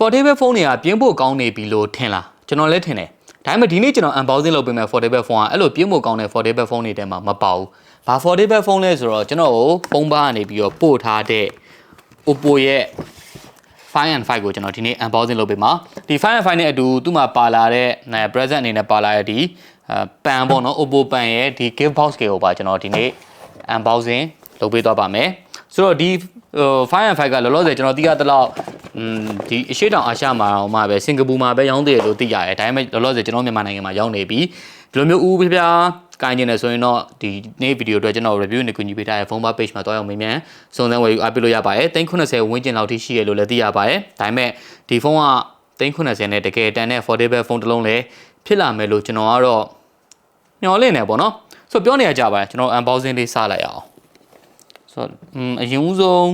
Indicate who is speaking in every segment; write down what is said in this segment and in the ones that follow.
Speaker 1: foldable phone တွေကပြင်းဖို့ကောင်းနေပြီလို့ထင်လားကျွန်တော်လည်းထင်တယ်ဒါပေမဲ့ဒီနေ့ကျွန်တော် unboxing လုပ်ပေးမယ် foldable phone ကအဲ့လိုပြင်းဖို့ကောင်းတဲ့ foldable phone တွေထဲမှာမပါဘူးဘာ foldable phone လဲဆိုတော့ကျွန်တော်ကိုဖုန်းပါကနေပြီးတော့ပို့ထားတဲ့ Oppo ရဲ့5 and 5ကိုကျွန်တော်ဒီနေ့ unboxing လုပ်ပေးမှာဒီ5 and 5နဲ့အတူသူ့မှာပါလာတဲ့ present အနေနဲ့ပါလာတဲ့ဒီပန်ပေါ့နော် Oppo ပန်ရဲ့ဒီ gift box ကိုပါကျွန်တော်ဒီနေ့ unboxing လုပ်ပေးသွားပါမယ် ဆိုတော့ဒီ5 and 5ကလောလောဆယ်ကျွန်တော်သိရသလောက်อืมဒီအရှိတောင်အာရှမှာတော့မှပဲစင်ကာပူမှာပဲရောင်းသေးတယ်လို့သိရတယ်ဒါပေမဲ့လောလောဆယ်ကျွန်တော်မြန်မာနိုင်ငံမှာရောင်းနေပြီဒီလိုမျိုးဦးပြပြကိုင်းနေတယ်ဆိုရင်တော့ဒီနေ့ဗီဒီယိုအတွက်ကျွန်တော် review နဲ့ကူညီပေးထားတဲ့ phone bar page မှာတွားရောက်မေးမြန်းစုံစမ်းဝယ်ယူအားပေးလို့ရပါတယ်390ဝန်းကျင်လောက်ထိရှိရလို့လည်းသိရပါတယ်ဒါပေမဲ့ဒီဖုန်းက390နဲ့တကယ်တန်တဲ့ affordable phone တစ်လုံးလည်းဖြစ်လာမယ်လို့ကျွန်တော်ကတော့မျှော်လင့်နေပေါ့နော်ဆိုတော့ပြောနေရကြပါတယ်ကျွန်တော် unboxing လေးစလိုက်အောင်ဆို တော့อืมအရင်ဦးဆုံး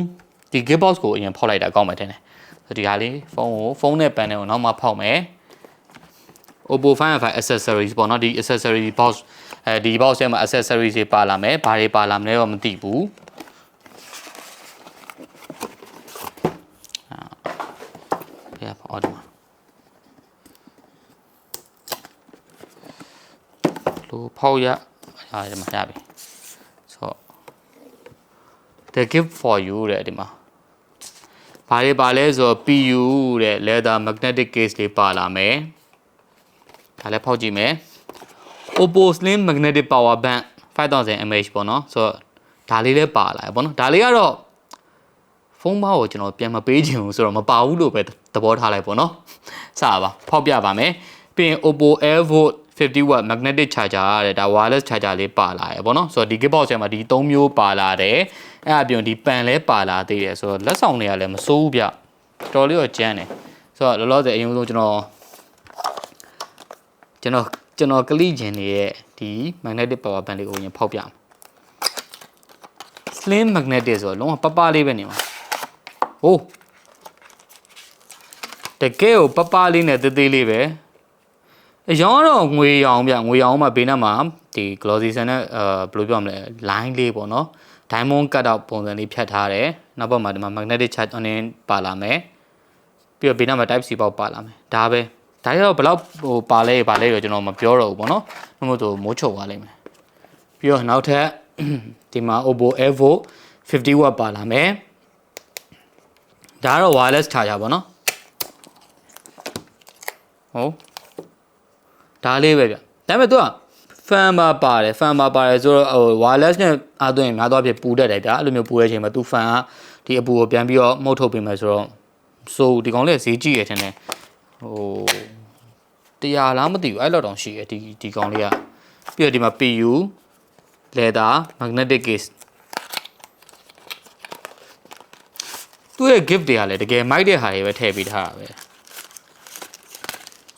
Speaker 1: ဒီ gift box ကိုအရင်ဖောက်လိုက်တာကောင်းမယ်ထင်တယ်ဆိုတော့ဒီဟာလေးဖုန်းကိုဖုန်းနဲ့ပန်နဲ့ကိုနောက်မှဖောက်မယ် Oppo Find Fi accessories ပေါ့နော်ဒီ accessory box အဲဒီ box ထဲမှာ accessories တွေပါလာမယ်ဘာတွေပါလာမလဲတော့မသိဘူးအာပြပါတော့လိုဖောက်ရအားဒီမှာရပြီဆိုတော့ the gift for you တဲ့ဒီမှာဘာတွေပါလဲဆိုတော့ PU တဲ့ leather magnetic case တွေပါလာမယ်ဒါလည်းဖောက်ကြည့်မယ် Oppo Slim Magnetic Power Bank 5000 mAh ပေါ့နော်ဆိုတော့ဒါလေးလည်းပါလာပေါ့နော်ဒါလေးကတော့ဖုန်းဘောက်ကိုကျွန်တော်ပြန်မပေးချင်ဘူးဆိုတော့မပါဘူးလို့ပဲသဘောထားလိုက်ပေါ့နော်စပါဖောက်ပြပါမယ်ပြီးရင် Oppo AirVolt 50 watt magnetic charger တဲ့ဒါ wireless charger လေးပါလာရယ်ပေါ့နော်ဆိုတော့ဒီ gift box ထဲမှာဒီ၃မျိုးပါလာတယ်အဲ့အပြင်ဒီပန်လည်းပါလာသေးတယ်ဆိုတော့လက်ဆောင်တွေကလည်းမစိုးဘူးဗျတော်လေးတော့ကျန်းတယ်ဆိုတော့လောလောဆယ်အရင်ဆုံးကျွန်တော်ကျွန်တော်ကျွန်တော်ကလိကျင်နေတဲ့ဒီ magnetic power bank လေးကိုရင်ဖောက်ပြမယ် slim magnetic ဆိုတော့လုံးဝပပလေးပဲနေမှာဟိုးတကယ်ကိုပပလေးနဲ့သေးသေးလေးပဲအ ရောင်းတော့ငွေရောင်ဗျငွေရောင်မှဘေးနားမှာဒီ glossy ဆန်နဲ့အဲဘယ်လိုပြောမလဲ line လေးပေါ့နော် diamond cut out ပုံစံလေးဖြတ်ထားတယ်နောက်ဘက်မှာဒီမှာ magnetic charge on in ပါလာမယ်ပြီးတော့ဘေးနားမှာ type C ပေါက်ပါလာမယ်ဒါပဲဒါရောဘယ်လောက်ဟိုပါလဲပါလဲတော့ကျွန်တော်မပြောတော့ဘူးပေါ့နော်။နှုတ်ဆိုမိုးချုပ်သွားလိမ့်မယ်။ပြီးတော့နောက်ထပ်ဒီမှာ Oppo Evo 50 watt ပါလာမယ်။ဒါကတော့ wireless charger ပေါ့နော်။ဟုတ် ဒါလေးပဲဗျ။ဒါပေမဲ့သူက fan ပါပါတယ် fan ပါပါတယ်ဆိုတော့ဟို wireless နဲ့အားသွင်းများသောအားဖြင့်ပူတတ်တယ်ဗျာ။အဲ့လိုမျိုးပူတဲ့အချိန်မှာသူ fan ကဒီအပူကိုပြန်ပြီးတော့မှုတ်ထုတ်ပေးမယ်ဆိုတော့ဆိုဒီကောင်လေးဈေးကြီးရထင်တယ်။ဟိုတရားလားမသိဘူးအဲ့လောက်တောင်ရှိတယ်ဒီဒီကောင်လေးကပြီးတော့ဒီမှာ PU leather magnetic case သူ့ရဲ့ gift တွေကလည်းတကယ်မိုက်တဲ့ဟာတွေပဲထည့်ပေးထားတာပဲ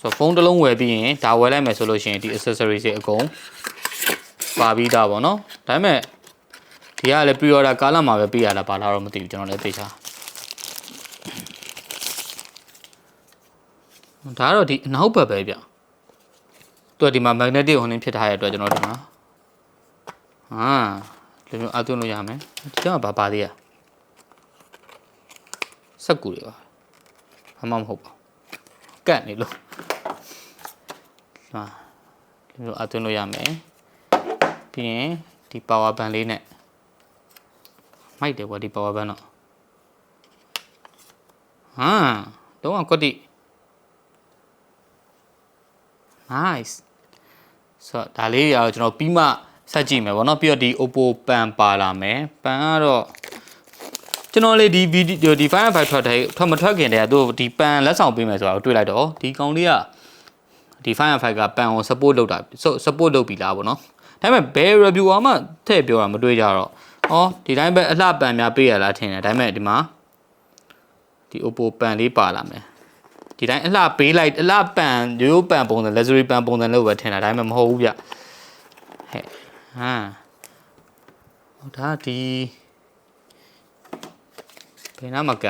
Speaker 1: ဆိုတော့ဖုန်းတစ်လုံးဝယ်ပြီးရင်ဒါဝယ်လိုက်မယ်ဆိုလို့ရှိရင်ဒီ accessories တွေအကုန်ပါပြီးသားပေါ့နော်ဒါပေမဲ့ဒီကလည်း pre order ကားလာမှာပဲပေးရတာပါလားတော့မသိဘူးကျွန်တော်လည်းသိချာဒါကတော့ဒီအနောက်ဘက်ပဲဗျသူကဒီမှာ magnetic ဟိုနေဖြစ်ထားတဲ့အတွက်ကျွန်တော်ဒီမှာဟာဒီလိုအသွင်းလို့ရမယ်ဒီကဘာပါသေးရစက်ကူတွေပါဘာမှမဟုတ်ပါကတ်နေလို့ ဟာဒီလိုအသွင်းလို့ရမယ်ပြီးရင်ဒီ power bank လေးနဲ့မိုက်တယ်ကွာဒီ power bank တော့ဟာတော့ကွက်တိ nice ဆိုတော့ဒါလေးရတော့ကျွန်တော်ပြီးမှဆက်ကြည့်မယ်ဗောနော်ပြီးတော့ဒီ Oppo Pan ပါလာမယ် Pan ကတော့ကျွန်တော်လေဒီဗီဒီယိုဒီ Fire 5ထွက်တယ်ထွက်မထွက်ခင်တည်းကသူဒီ Pan လက်ဆောင်ပေးမယ်ဆိုတာကိုတွေ့လိုက်တော့ဒီကောင်လေးက ဒီ Fire 5က Pan ကို support လုပ်တာ support လုပ်ပြီလားဗောနော်ဒါပေမဲ့ဘယ် review မှထည့်ပြောတာမတွေ့ကြတော့ဩဒီတိုင်းပဲအလှပန်များပေးရလားထင်တယ်ဒါပေမဲ့ဒီမှာဒီ Oppo Pan လေးပါလာမယ်ဒီတိုင်းအလှပေးလိုက်အလှပန်ရိုးရိုးပန်ပုံစံ luxury ပန်ပုံစံလို့ပဲထင်တာဒါပေမဲ့မဟုတ်ဘူးဗျဟဲ့ဟာဟိုဒါဒီဘယ်နာမက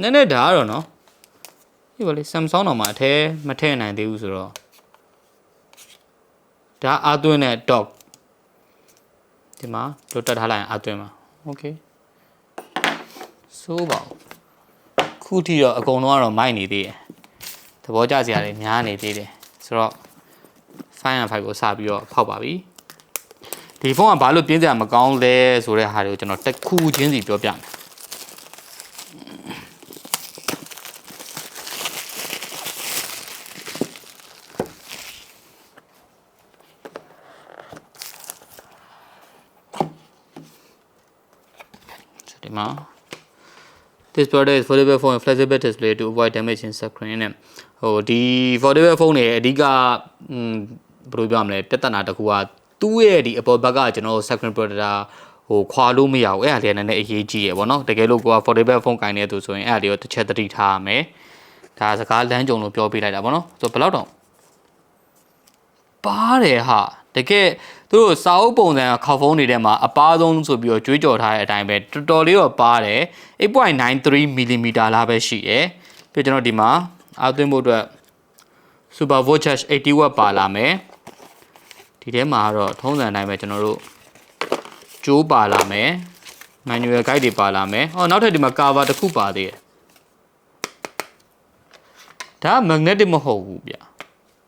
Speaker 1: နည်းနည်းဒါကတော့နော် ဒီပါလေ Samsung တော့မှအထဲမထည့်နိုင်သေးဘူးဆိုတော့ဒါအာသွင်းတဲ့ dog ဒီမှာလွတ်တက်ထားလိုက်ရင်အာသွင်းမှာ okay စစိုးပါဘူးခုထိတော့အကုန်လုံးကတော့မိုက်နေသေးတယ်သဘောကျစရာတွေများနေသေးတယ်ဆိုတော့ file and file ကိုစပြီးတော့ဖောက်ပါပြီဒီဖုန်းကဘာလို့ပြင်းစရာမကောင်းလဲဆိုတဲ့ဟာတွေကိုကျွန်တော်တစ်ခုချင်းစီပြောပြမယ် ဒီမှာ This product is foldable phone and flexible display to avoid damage in screen နဲ့ဟိုဒီ foldable phone တွေအဓိကอืมဘယ်လိုပြောရမလဲတက်တနာတစ်ခုကသူ့ရဲ့ဒီအပေါ်ဘက်ကကျွန်တော် screen protector ဟိုခွာလို့မရဘူးအဲ့ဒါလေးကလည်းနည်းနည်းအရေးကြီးရယ်ဗောနော်တကယ်လို့ကိုက foldable phone ကင်နေသူဆိုရင်အဲ့ဒါလေးကိုတစ်ချက်သတိထားရမယ်ဒါစကားလမ်းကြုံလို့ပြောပြလိုက်တာဗောနော်ဆိုတော့ဘယ်လောက်တော့ပါတယ်ဟာတကယ် သူတို့စာအုပ်ပုံစံခေါက်ဖုန်းတွေထဲမှာအပါဆုံးဆိုပြီးတော့ကြွေးကြော်ထားတဲ့အတိုင်းပဲတော်တော်လေးတော့ပါတယ်8.93 mm လားပဲရှိတယ်ပြီးတော့ကျွန်တော်ဒီမှာအားသွင်းဖို့အတွက် Super Voltage 80 watt ပါလာမယ်ဒီထဲမှာကတော့ထုံးစံအတိုင်းပဲကျွန်တော်တို့ကြိုးပါလာမယ် manual guide တွေပါလာမယ်ဟောနောက်ထပ်ဒီမှာ cover တစ်ခုပါသေးတယ်ဒါက magnetic မဟုတ်ဘူးဗျ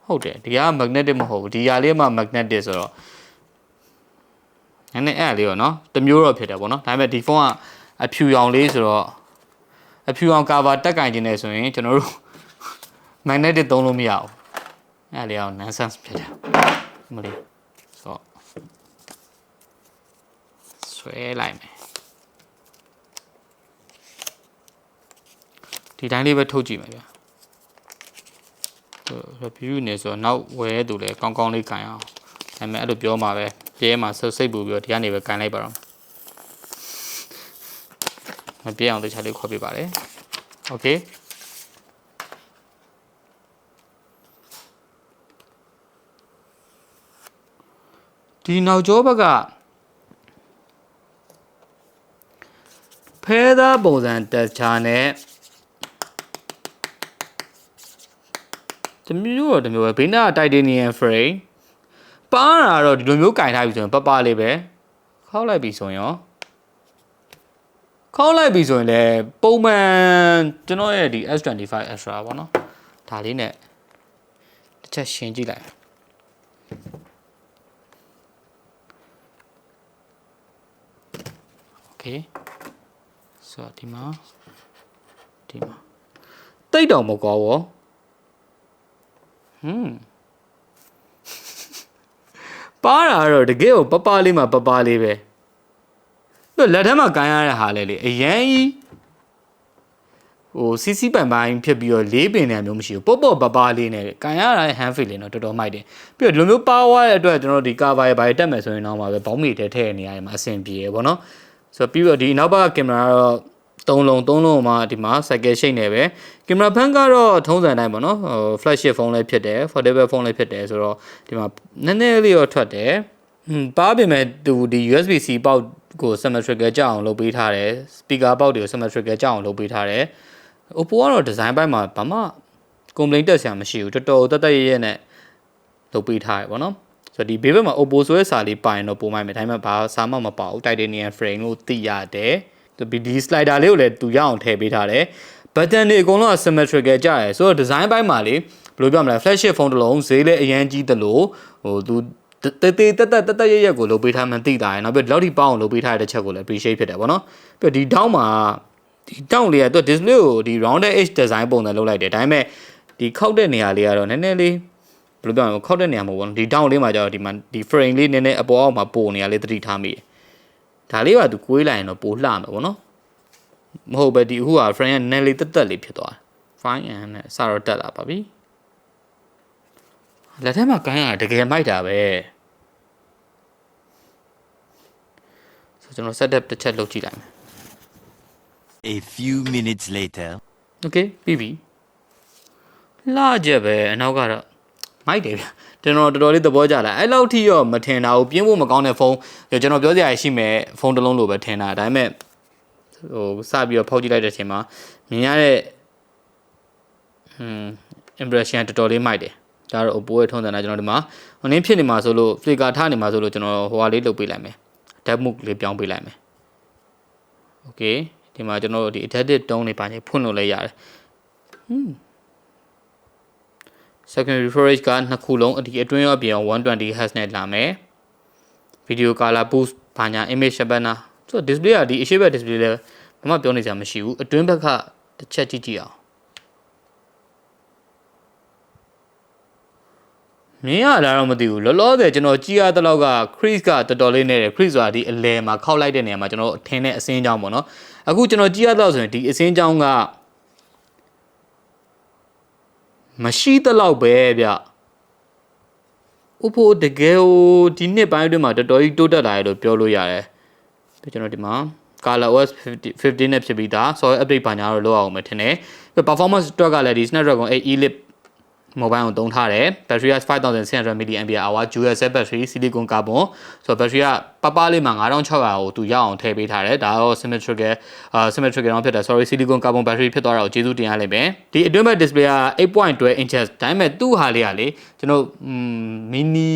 Speaker 1: ဟုတ်တယ်ဒီက magnetic မဟုတ်ဘူးဒီຢာလေးကမှ magnetic ဆိုတော့ နည်းနည်းအဲ့လေးရောနော်တစ်မျိုးတော့ဖြစ်တယ်ပေါ့နော်ဒါပေမဲ့ဒီဖုန်းကအဖြူရောင်လေးဆိုတော့အဖြူရောင် cover တက်ကင်ခြင်းနေဆိုရင်ကျွန်တော်တို့ magnetic သုံးလို့မရဘူးအဲ့လေးအောင် nonsense ဖြစ်တယ်မလေးဆိုတော့ဆွဲလိုက်မယ်ဒီတိုင်းလေးပဲထုတ်ကြည့်မယ်ဗျာ review နေဆိုတော့နောက်ဝယ်သူလည်းကောင်းကောင်းလေးကန်အောင်ဒါပေမဲ့အဲ့လိုပြောမှာပဲ ပြဲမှာစိတ်စိတ်ပူပြီးတော့ဒီကနေပဲကန်လိုက်ပါတော့မပြဲအောင်တခြားလေးခွဲပြပါတယ် okay ဒီနောက်ကျောဘက်ကဖဲသားပုံစံတက်ချာနဲ့တမျိုးတော့တမျိုးပဲဘေးနားတိုက်တေနီယမ် frame ပါတာတော့ဒီလိုမျိုးကင်ထားပြီဆိုရင်ပပလေးပဲခောက်လိုက်ပြီဆိုရင်ရောခောက်လိုက်ပြီဆိုရင်လည်းပုံမှန်ကျွန်တော်ရဲ့ဒီ S25 Extra ပေါ့နော်ဒါလေးနဲ့တစ်ချက်ရှင်းကြည့်လိုက် okay ဆိုတော့ဒီမှာဒီမှာတိတ်တောင်မကောဘောဟွန်း ပါတာတော့တကယ်ကိုပပလေးမှာပပလေးပဲပြီးတော့လက်ထက်မှာကန်ရတဲ့ဟာလေလေအရန်ကြီးဟိုစီစီပန်ပိုင်းဖြစ်ပြီးတော့လေးပင်တယ်မျိုးမရှိဘူးပေါ့ပေါ့ပပလေးနဲ့ကန်ရတဲ့ hand feel လေးတော့တော်တော်မိုက်တယ်ပြီးတော့ဒီလိုမျိုးပါဝါတဲ့အတွက်ကျွန်တော်ဒီ cover ရဲ့ဘာတက်မယ်ဆိုရင်တော့မှာပဲဘောင်းမီထဲထည့်နေရတယ်မှာအဆင်ပြေရပေါ့နော်ဆိုတော့ပြီးတော့ဒီနောက်ဘက်ကင်မရာတော့ သုံးလုံးသုံးလုံးမှာဒီမှာ cycle shape နဲ့ပဲကင်မရာဖန်ကတော့ထုံးစံတိုင်းပေါ့နော်ဟို flagship phone လည်းဖြစ်တယ် foldable phone လည်းဖြစ်တယ်ဆိုတော့ဒီမှာနည်းနည်းလေးတော့ထွက်တယ်ဟွန်းပါပြင်မဲ့သူဒီ USB C ပေါက်ကို symmetrical ကြအောင်လုပ်ပေးထားတယ် speaker ပေါက်တွေကို symmetrical ကြအောင်လုပ်ပေးထားတယ် Oppo ကတော့ design ဘက်မှာဘာမှ complaint တက်စရာမရှိဘူးတော်တော်တက်တက်ရရနဲ့လုပ်ပေးထားတယ်ပေါ့နော်ဆိုတော့ဒီဘေးဘက်မှာ Oppo ဆိုတဲ့စာလေးပါရင်တော့ပုံမိုက်မယ်ဒါပေမဲ့ဘာစာမှမပါဘူး titanium frame လို့သိရတယ် ဒီဒီ slider လေးကိုလည်းသူရအောင်ထည့်ပေးထားတယ် button တွေအကုန်လုံးက symmetrical ကြရယ်ဆိုတော့ design ဘက်မှာလေဘယ်လိုပြောမလဲ flagship phone တစ်လုံးဈေးလည်းအရင်ကြီးတယ်လို့ဟိုသူတေးတေးတက်တက်တက်တက်ရရက်ကိုလုပ်ပေးထားမှန်းသိတာရယ်နောက်ပြီးဒီလောက်ထိပေါအောင်လုပ်ပေးထားတဲ့ချက်ကိုလည်း appreciate ဖြစ်တယ်ဗောနော်ပြီးတော့ဒီ down မှာဒီ down လေးကသူ display ကိုဒီ rounded edge design ပုံစံလုပ်လိုက်တယ်ဒါပေမဲ့ဒီခောက်တဲ့နေရာလေးကတော့နည်းနည်းလေးဘယ်လိုပြောမလဲခောက်တဲ့နေရာမဟုတ်ဘူးဒီ down လေးမှာကျတော့ဒီမှာဒီ frame လေးနည်းနည်းအပေါ်အောက်မှာပိုနေရလေးသတိထားမိတယ် ဒါလေးကသူကွေးလိုက်ရင်တော့ပိုလှမယ်ဗောနော်မဟုတ်ပဲဒီအခုက frame ကနည်းနည်းလေးတက်တက်လေးဖြစ်သွားတယ် fine and နဲ့စတော့တက်လာပါပြီလက်ထက်မှာကိုင်းရတကယ်မိုက်တာပဲဆိုကျွန်တော် setup တစ်ချက်လုပ်ကြည့်လိုက်မယ်
Speaker 2: A few minutes later.
Speaker 1: okay ပြီးပြီလာချက်ပဲအနောက်ကတော့ မိုက်တယ်ဗျကျွန်တော်တော်တော်လေးသဘောကျလာအဲ့လောက်ထိတော့မထင်တာဘူးပြင်းဖို့မကောင်းတဲ့ဖုန်းကျွန်တော်ပြောစရာရှိမယ်ဖုန်းတစ်လုံးလိုပဲထင်တာဒါပေမဲ့ဟိုစပြီးတော့ဖောက်ကြည့်လိုက်တဲ့အချိန်မှာမြင်ရတဲ့ဟွန်း impression တော်တော်လေးမိုက်တယ်ဒါတော့ Oppo ရဲ့ထုံးစံတာကျွန်တော်ဒီမှာဟိုနင်းဖြစ်နေမှာဆိုလို့ flicker ထားနေမှာဆိုလို့ကျွန်တော်ဟိုဟာလေးလုပ်ပေးလိုက်မယ် depth mode လေးပြောင်းပေးလိုက်မယ် okay ဒီဒီမှာကျွန်တော်တို့ဒီ adaptive tone တွေပါနေဖွင့်လို့လည်းရတယ်ဟွန်း secondary storage ကနှစ်ခုလုံးအဒီအတွင်းရောပြင်အောင်120 Hz နဲ့လာမယ် video color boost ဘာညာ image sharpener ဆိုတော့ display ကဒီအရှိဘက် display လဲဘာမှပြောနေစရာမရှိဘူးအတွင်းဘက်ကတစ်ချက်ကြည့်ကြည့်အောင်မြင်ရလားတော့မသိဘူးလောလောဆယ်ကျွန်တော်ကြည့်ရတဲ့လောက်က crease ကတော်တော်လေးနေတယ် crease ဆိုတာဒီအလဲမှာခောက်လိုက်တဲ့နေရာမှာကျွန်တော်အထင်နဲ့အစင်းကြောင်းပေါ့နော်အခုကျွန်တော်ကြည့်ရတော့ဆိုရင်ဒီအစင်းကြောင်းက မရှိတဲ့လောက်ပဲဗျဥဖို့တကယ်ဟိုဒီနှစ်ပိုင်းအတွင်းမှာတော်တော်ကြီးတိုးတက်လာရလို့ပြောလို့ရတယ်ပြီးကျွန်တော်ဒီမှာ Color OS 50 15နဲ့ဖြစ်ပြီးသား software update ဘာညာတော့လုပ်အောင်မယ်ထင်တယ်ပြီး performance အတွက်ကလည်းဒီ Snapdragon 8 Elite mobile ကိုသုံးထားတယ် battery က5600 mAh dual cell battery silicon carbon ဆိုတော့ battery ကပပလေးမှာ9600ကိုသူရအောင်ထည့်ပေးထားတယ်ဒါတော့ symmetrical အာ symmetrical တော့ဖြစ်တယ် sorry silicon carbon battery ဖြစ်သွားတာကိုကျေးဇူးတင်ရလိမ့်မယ်ဒီအတွင်းဘက် display က8.12 inches ဒါပေမဲ့သူ့ဟာလေးကလေကျွန်တော် mini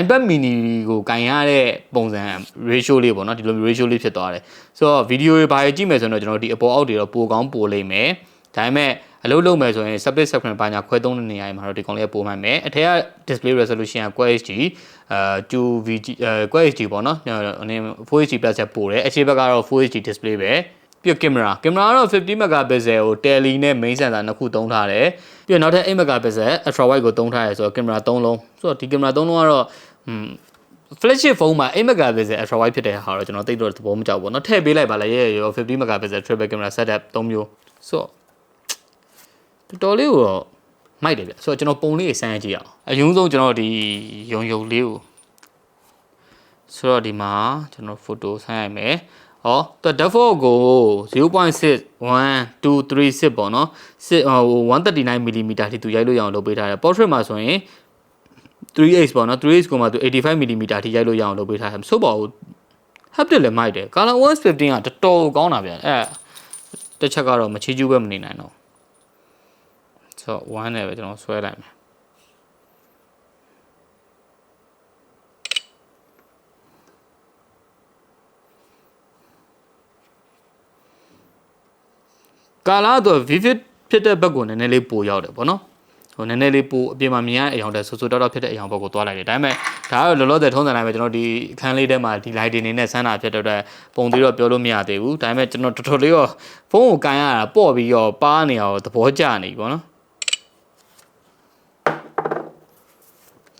Speaker 1: iPad mini ကိုကင်ရတဲ့ပုံစံ ratio လေးပေါ့နော်ဒီလို ratio လေးဖြစ်သွားတယ်ဆိုတော့ video တွေဘာတွေကြည့်မယ်ဆိုတော့ကျွန်တော်ဒီအပေါ်အောက်တွေတော့ပိုကောင်းပိုလိမ့်မယ်ဒါပေမဲ့ အလုပ်လုပ်မယ်ဆိုရင် split screen ဘာညာခွဲသုံးတဲ့နေရာမှာတော့ဒီကောင်လေးပိုမှန်မယ်အထက်က display resolution က Quad HD အဲ 2VG အဲ Quad HD ပေါ့နော်အနေ Full HD plus ပို့တယ်အခြေဘက်ကတော့ Full HD display ပဲပြီးတော့ကင်မရာကင်မရာကတော့50 megapixel ကို tele နဲ့ main sensor နှစ်ခုသုံးထားတယ်ပြီးတော့နောက်ထပ်8 megapixel ultra wide ကိုသုံးထားတယ်ဆိုတော့ကင်မရာ3လုံးဆိုတော့ဒီကင်မရာ3လုံးကတော့อืม flagship phone မှာ8 megapixel ultra wide ဖြစ်တဲ့ဟာတော့ကျွန်တော်သိတော့သဘောမကျဘူးပေါ့နော်ထည့်ပေးလိုက်ပါလေရဲ့ရော50 megapixel triple camera setup 3မျိုးဆိုတော့ တော်တော်လေးကိုတော့မိုက်တယ်ဗျဆိုတော့ကျွန်တော်ပုံလေးစမ်းကြည့်အောင်အရင်ဆုံးကျွန်တော်ဒီယုံယုံလေးကိုဆိုတော့ဒီမှာကျွန်တော် photo ဆန်းရိုက်မယ်ဟောသူ default ကို0.6 1 2 3 6ပေါ့နော်6ဟို139 mm ထိသူရိုက်လို့ရအောင်လုပ်ပေးထားတယ် portrait မှာဆိုရင် 3x ပေါ့နော် 3x ကိုမှသူ85 mm ထိရိုက်လို့ရအောင်လုပ်ပေးထားတယ်မဆိုးပါဘူး haptic လည်းမိုက်တယ် color 115ကတော်တော်ကောင်းတာဗျအဲတစ်ချက်ကတော့မချီးကျူးပဲမနေနိုင်တော့ ဆိုတော့1နဲ့ပဲကျွန်တော်ဆွဲလိုက်မယ်ကာလာတော့ vivid ဖြစ်တဲ့ဘက်ကိုနည်းနည်းလေးပိုရောက်တယ်ပေါ့နော်ဟိုနည်းနည်းလေးပိုအပြင်မှာမြင်ရတဲ့အယောင်တဲ့ဆူဆူတောက်တောက်ဖြစ်တဲ့အယောင်ဘက်ကိုသွားလိုက်တယ်ဒါပေမဲ့ဒါကတော့လောလောဆယ်ထုံးစံတိုင်းပဲကျွန်တော်ဒီအခန်းလေးထဲမှာဒီ light တွေနေနဲ့ဆန်းတာဖြစ်တဲ့အတွက်ပုံသေးတော့ပြောလို့မရသေးဘူးဒါပေမဲ့ကျွန်တော်တော်တော်လေးတော့ဖုန်းကိုကန်ရတာပေါ့ပြီးတော့ပါးနေအောင်သဘောကျနေပြီပေါ့နော်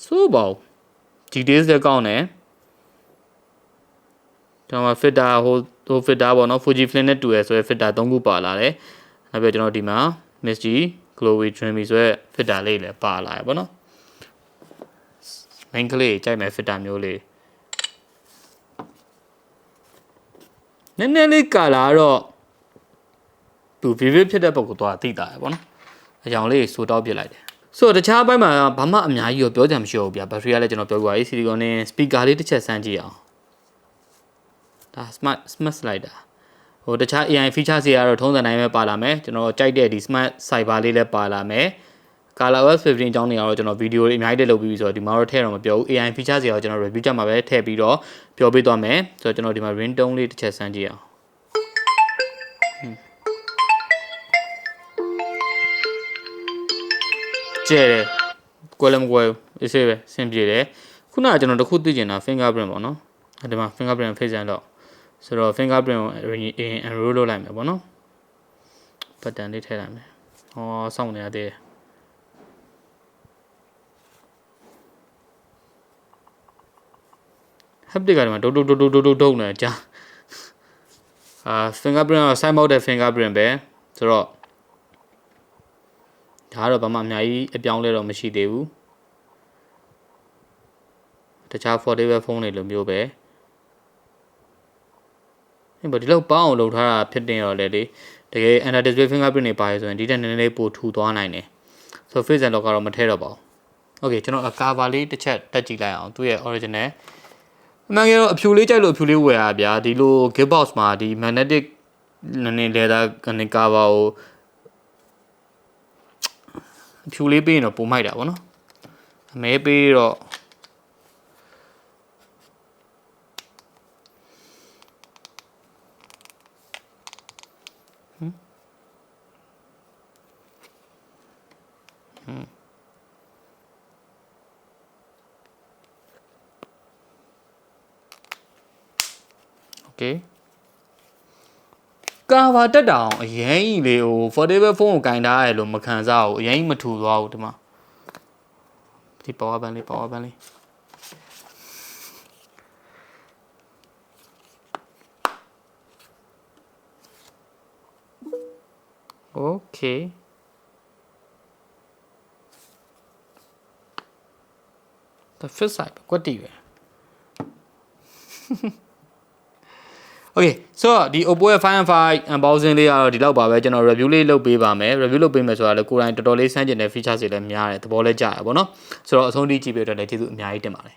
Speaker 1: ဆိုးပါဦး details လည်းကောင်းတယ်ကျွန်တော် filter ဟိုဟို filter ပေါ့နော် Fujifilm နဲ့တူရယ်ဆိုရယ် filter 3ခုပါလာတယ်နောက်ပြီးကျွန်တော်ဒီမှာ Misty Glowy Dreamy ဆိုရယ် filter လေးလည်းပါလာရယ်ပေါ့နော် main ကလေးကြိုက်မယ် filter မျိုးလေးနည်းနည်းလေးကာလာတော့သူ vivid ဖြစ်တဲ့ပုံကိုသွားသိတာရယ်ပေါ့နော်အကြောင်လေးစိုးတောက်ပြစ်လိုက်တယ် ဆိုတော့တခြားဘက်မှာဘာမှအများကြီးတော့ပြောကြမရှိဘူးဗျာဘက်ထရီကလည်းကျွန်တော်ပြောပြပါရေးစီလီကွန်နဲ့ speaker လေးတစ်ချက်စမ်းကြည့်အောင်ဒါ smart smart slider ဟိုတခြား AI feature တွေကတော့ထုံးစံတိုင်းပဲပါလာမယ်ကျွန်တော်ကြိုက်တဲ့ဒီ smart cyber လေးလည်းပါလာမယ် ColorOS 15အကြောင်းတွေကတော့ကျွန်တော်ဗီဒီယိုတွေအများကြီးတက်လုပ်ပြီးပြီဆိုတော့ဒီမှာတော့ထည့်တော့မပြောဘူး AI feature တွေကတော့ကျွန်တော် review ချက်မှာပဲထည့်ပြီးတော့ပြောပေးသွားမယ်ဆိုတော့ကျွန်တော်ဒီမှာ ringtone လေးတစ်ချက်စမ်းကြည့်အောင် ကျဲတယ်ကွယ်လည်းမကွယ်ဘူးအေးဆေးပဲဆင်ပြေတယ်ခုနကကျွန်တော်တခုသိကျင်တာ fingerprint ပေါ့နော်အဲဒီမှာ fingerprint face ရတော့ဆိုတော့ fingerprint ကို enroll လုပ်လိုက်မယ်ပေါ့နော် button လေးထည့်လိုက်မယ်ဟောစောင့်နေရသေးတယ် haptic ကဒီမှာဒုတ်ဒုတ်ဒုတ်ဒုတ်ဒုတ်ဒုတ်ဒုတ်နေကြာအာ fingerprint က side mount တဲ့ fingerprint ပဲဆိုတော့ ဒါကတော့ဘာမှအများကြီးအပြောင်းလဲတော့မရှိသေးဘူးတခြား foldable phone တွေလိုမျိုးပဲအဲ့ဘာဒီလောက်ပေါင်းအောင်လုပ်ထားတာဖြစ်တင်ရောလေလေတကယ် under display fingerprint တွေပါရဆိုရင်ဒီတက်နည်းနည်းလေးပိုထူသွားနိုင်တယ်ဆို face and lock ကတော့မထဲတော့ပါဘူး okay ကျွန်တော်အကာပါလေးတစ်ချက်တက်ကြည့်လိုက်အောင်သူ့ရဲ့ original အမှန်ကတော့အဖြူလေးကြိုက်လို့အဖြူလေးဝယ်ရဗျာဒီလို gift box မှာဒီ magnetic နည်းနည်း leather ကနေ cover ကို အဖြူလေးပေးရင်တော့ပုံမိုက်တာဗောနော်အမဲပေးတော့ โอเค ကာဗာတက်တာအောင်အရင်ကြီးလေဟို foldable phone ကိုကင်ထားရလို့မခံစားဘူးအရင်ကြီးမထူသွားဘူးဒီမှာဒီ power bank လေး power bank လေးโอเคတ fit side ပဲကွက်တီပဲ Okay so ဒီ Oppo ရဲ့ Find Find unboxing လေးကတော့ဒီလောက်ပါပဲကျွန်တော် review လေးလုပ်ပေးပါမယ် review လုပ်ပေးမယ်ဆိုတာလည်းကိုယ်တိုင်တော်တော်လေးစမ်းကျင်တဲ့ features တွေလည်းများတယ်သဘောလည်းကျရပါဘောเนาะဆိုတော့အဆုံးထိကြည့်ပေးတော့လည်းကျေးဇူးအများကြီးတင်ပါတယ်